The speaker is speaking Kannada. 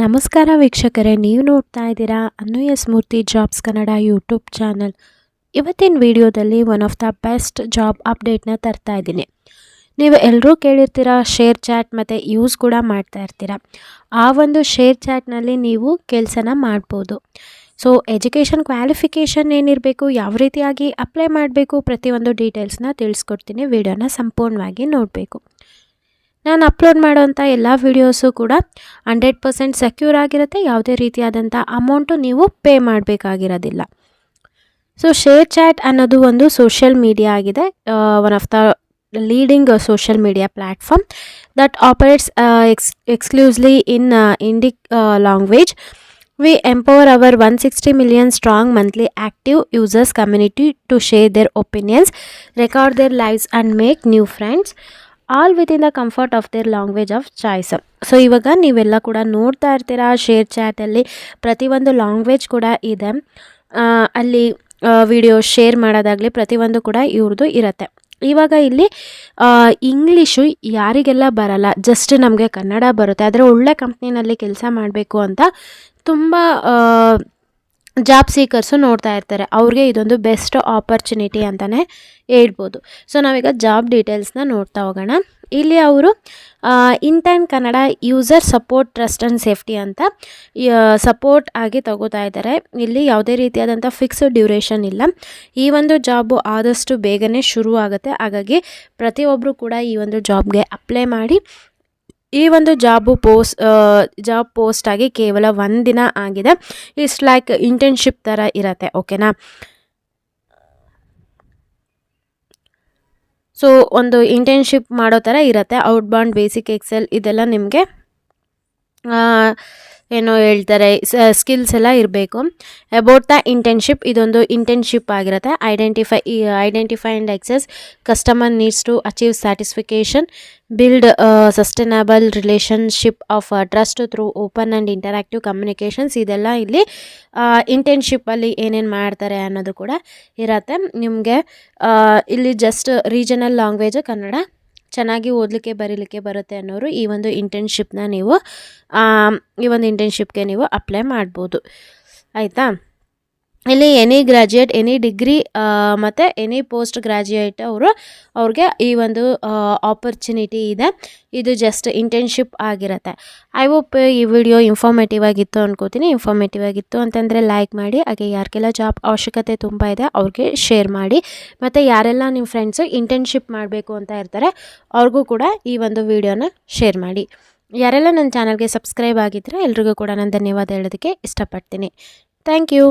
ನಮಸ್ಕಾರ ವೀಕ್ಷಕರೇ, ನೀವು ನೋಡ್ತಾ ಇದ್ದೀರಾ ಅನ್ವಯ ಸ್ಮೂರ್ತಿ ಜಾಬ್ಸ್ ಕನ್ನಡ ಯೂಟ್ಯೂಬ್ ಚಾನಲ್. ಇವತ್ತಿನ ವಿಡಿಯೋದಲ್ಲಿ one of the best job ಅಪ್ಡೇಟ್ನ ತರ್ತಾ ಇದ್ದೀನಿ. ನೀವು ಎಲ್ಲರೂ ಕೇಳಿರ್ತೀರ ಶೇರ್ ಚಾಟ್ ಮತ್ತು ಯೂಸ್ ಕೂಡ ಮಾಡ್ತಾ ಇರ್ತೀರ. ಆ ಒಂದು ಶೇರ್ ಚಾಟ್ನಲ್ಲಿ ನೀವು ಕೆಲಸನ ಮಾಡ್ಬೋದು. ಸೊ ಎಜುಕೇಷನ್ ಕ್ವಾಲಿಫಿಕೇಷನ್ ಏನಿರಬೇಕು, ಯಾವ ರೀತಿಯಾಗಿ ಅಪ್ಲೈ ಮಾಡಬೇಕು ಪ್ರತಿಯೊಂದು ಡೀಟೇಲ್ಸ್ನ ತಿಳಿಸ್ಕೊಡ್ತೀನಿ. ವಿಡಿಯೋನ ಸಂಪೂರ್ಣವಾಗಿ ನೋಡಬೇಕು. ನಾನು ಅಪ್ಲೋಡ್ ಮಾಡುವಂಥ ಎಲ್ಲ ವೀಡಿಯೋಸು ಕೂಡ ಹಂಡ್ರೆಡ್ ಪರ್ಸೆಂಟ್ ಸೆಕ್ಯೂರ್ ಆಗಿರುತ್ತೆ. ಯಾವುದೇ ರೀತಿಯಾದಂಥ ಅಮೌಂಟು ನೀವು ಪೇ ಮಾಡಬೇಕಾಗಿರೋದಿಲ್ಲ. ಸೊ ಶೇರ್ ಚಾಟ್ ಅನ್ನೋದು ಒಂದು ಸೋಷಿಯಲ್ ಮೀಡಿಯಾ ಆಗಿದೆ. One of the leading social media platform that operates ex exclusively in Indic language we empower our one sixty million strong monthly active users community to share their opinions record their lives and make new friends all with in the comfort of their language of choice so ಇವಾಗ ನೀವೆಲ್ಲ ಕೂಡ ನೋಡ್ತಾ ಇರ್ತೀರಾ ಶೇರ್ ಚಾಟಲ್ಲಿ ಪ್ರತಿಯೊಂದು ಲ್ಯಾಂಗ್ವೇಜ್ ಕೂಡ ಇದೆ. ಅಲ್ಲಿ ವಿಡಿಯೋ ಶೇರ್ ಮಾಡೋದಾಗಲಿ ಪ್ರತಿಯೊಂದು ಕೂಡ ಇವ್ರದ್ದು ಇರುತ್ತೆ. ಇವಾಗ ಇಲ್ಲಿ ಇಂಗ್ಲೀಷು ಯಾರಿಗೆಲ್ಲ ಬರಲ್ಲ ಜಸ್ಟ್ ನಮಗೆ ಕನ್ನಡ ಬರುತ್ತೆ. ಆದರೆ ಒಳ್ಳೆ ಕಂಪ್ನಿನಲ್ಲಿ ಕೆಲಸ ಮಾಡಬೇಕು ಅಂತ ತುಂಬ ಜಾಬ್ ಸೀಕರ್ಸು ನೋಡ್ತಾ ಇರ್ತಾರೆ. ಅವ್ರಿಗೆ ಇದೊಂದು ಬೆಸ್ಟ್ ಆಪರ್ಚುನಿಟಿ ಅಂತಲೇ ಹೇಳ್ಬೋದು. ಸೊ ನಾವೀಗ ಜಾಬ್ ಡೀಟೇಲ್ಸ್ನ ನೋಡ್ತಾ ಹೋಗೋಣ. ಇಲ್ಲಿ ಅವರು intern Kannada user support trust and safety ಅಂತ ಸಪೋರ್ಟ್ ಆಗಿ ತಗೋತಾ ಇದ್ದಾರೆ. ಇಲ್ಲಿ ಯಾವುದೇ ರೀತಿಯಾದಂಥ ಫಿಕ್ಸ್ಡ್ ಡ್ಯೂರೇಷನ್ ಇಲ್ಲ. ಈ ಒಂದು ಜಾಬು ಆದಷ್ಟು ಬೇಗನೆ ಶುರು ಆಗುತ್ತೆ ಹಾಗಾಗಿ ಪ್ರತಿಯೊಬ್ಬರು ಕೂಡ ಈ ಒಂದು ಜಾಬ್ಗೆ ಅಪ್ಲೈ ಮಾಡಿ ಈ ಒಂದು ಜಾಬು ಪೋಸ್ಟ್ ಜಾಬ್ ಪೋಸ್ಟ್ ಆಗಿ ಕೇವಲ ಒಂದಿನ ಆಗಿದೆ. ಇಟ್ಸ್ ಲೈಕ್ ಇಂಟರ್ನ್ಶಿಪ್ ಥರ ಇರತ್ತೆ ಓಕೆನಾ ಸೊ ಒಂದು ಇಂಟರ್ನ್ಶಿಪ್ ಮಾಡೋ ಥರ ಇರುತ್ತೆ ಔಟ್ಬಾಂಡ್ ಬೇಸಿಕ್ ಎಕ್ಸೆಲ್ ಇದೆಲ್ಲ ನಿಮಗೆ ಏನೋ ಹೇಳ್ತಾರೆ ಸ್ಕಿಲ್ಸ್ ಎಲ್ಲ ಇರಬೇಕು. ಅಬೌಟ್ ದ ಇಂಟರ್ನ್ಶಿಪ್ ಇದೊಂದು ಇಂಟರ್ನ್ಶಿಪ್ ಆಗಿರುತ್ತೆ. Identify identify and access customer needs to achieve satisfaction build sustainable relationship of trust through open and interactive communications ಇದೆಲ್ಲ ಇಲ್ಲಿ ಇಂಟರ್ನ್ಶಿಪ್ಪಲ್ಲಿ ಏನೇನು ಮಾಡ್ತಾರೆ ಅನ್ನೋದು ಕೂಡ ಇರತ್ತೆ. ನಿಮಗೆ ಇಲ್ಲಿ ಜಸ್ಟ್ ರೀಜನಲ್ ಲ್ಯಾಂಗ್ವೇಜ್ ಕನ್ನಡ. ಚೆನ್ನಾಗಿ ಓದಲಿಕ್ಕೆ, ಬರೀಲಿಕ್ಕೆ ಬರುತ್ತೆ ಅನ್ನೋರು ಈ ಒಂದು ಇಂಟರ್ನ್ಶಿಪ್ನ ನೀವು ಈ ಒಂದು ಇಂಟರ್ನ್ಶಿಪ್ಗೆ ನೀವು ಅಪ್ಲೈ ಮಾಡ್ಬೋದು. ಆಯಿತಾ? ಇಲ್ಲಿ ಎನಿ ಗ್ರ್ಯಾಜುಯೇಟ್ ಎನಿ ಡಿಗ್ರಿ ಮತ್ತು ಎನಿ ಪೋಸ್ಟ್ ಗ್ರ್ಯಾಜುಯೇಟ್ ಅವರು ಅವ್ರಿಗೆ ಈ ಒಂದು ಆಪರ್ಚುನಿಟಿ ಇದೆ. ಇದು ಜಸ್ಟ್ ಇಂಟರ್ನ್ಶಿಪ್ ಆಗಿರುತ್ತೆ. ಐ ಹೋಪ್ ಈ ವಿಡಿಯೋ ಇನ್ಫಾರ್ಮೇಟಿವ್ ಆಗಿತ್ತು ಅನ್ಕೋತೀನಿ. ಇನ್ಫಾರ್ಮೇಟಿವ್ ಆಗಿತ್ತು ಅಂತಂದರೆ ಲೈಕ್ ಮಾಡಿ, ಹಾಗೆ ಯಾರಿಗೆಲ್ಲ ಜಾಬ್ ಅವಶ್ಯಕತೆ ತುಂಬ ಇದೆ ಅವ್ರಿಗೆ ಶೇರ್ ಮಾಡಿ. ಮತ್ತು ಯಾರೆಲ್ಲ ನಿಮ್ಮ ಫ್ರೆಂಡ್ಸು ಇಂಟರ್ನ್ಶಿಪ್ ಮಾಡಬೇಕು ಅಂತ ಇರ್ತಾರೆ, ಅವ್ರಿಗೂ ಕೂಡ ಈ ಒಂದು ವಿಡಿಯೋನ ಶೇರ್ ಮಾಡಿ. ಯಾರೆಲ್ಲ ನನ್ನ ಚಾನಲ್ಗೆ ಸಬ್ಸ್ಕ್ರೈಬ್ ಆಗಿದ್ದರೆ ಎಲ್ರಿಗೂ ಕೂಡ ನಾನು ಧನ್ಯವಾದ ಹೇಳೋದಕ್ಕೆ ಇಷ್ಟಪಡ್ತೀನಿ. Thank you